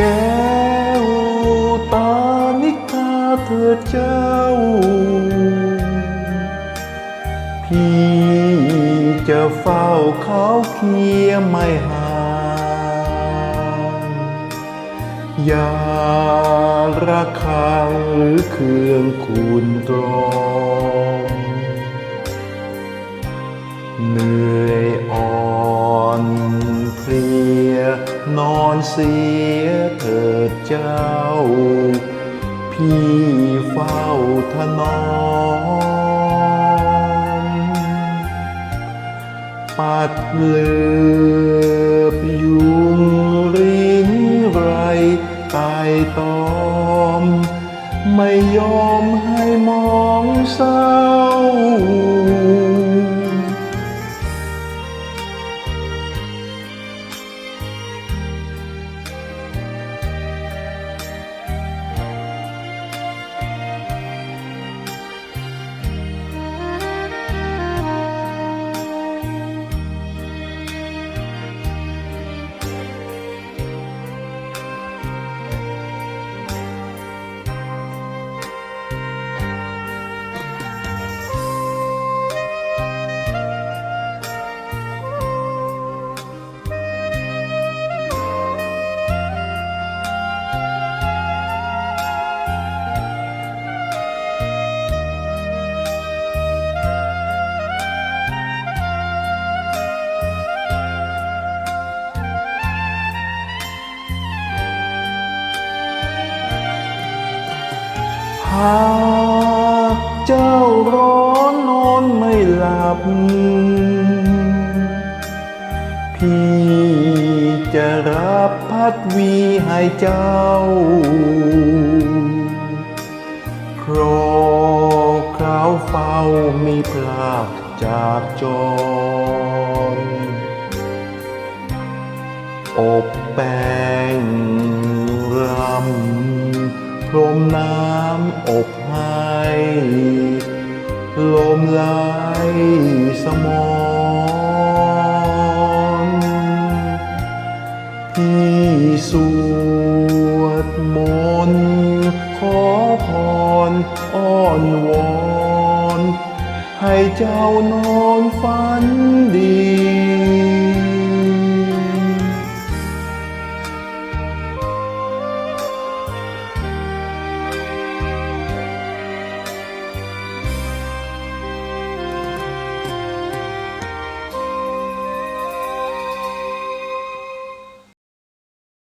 แก้วตานิกาเธอเจ้า พี่จะเฝ้าเขาเคียไม่ห่างอย่าระคังหรือเครื่องคุณตรอง เสียเถิดเจ้า พี่เฝ้าถนอม ปัดเลือบยุงริงไรตายตอม ไม่ยอมให้มองเศร้าากเจ้าร้อนนอนไม่หลับ พี่จะรับพัดวีให้เจ้าเพราะคราวเฝ้ามีพลาดจากจรอบแป้งรำ พรมน้ำอบให้ลมไหลสมอนพี่สวดมนต์ขอพรอ้อนวอน ให้เจ้านอนฝันดี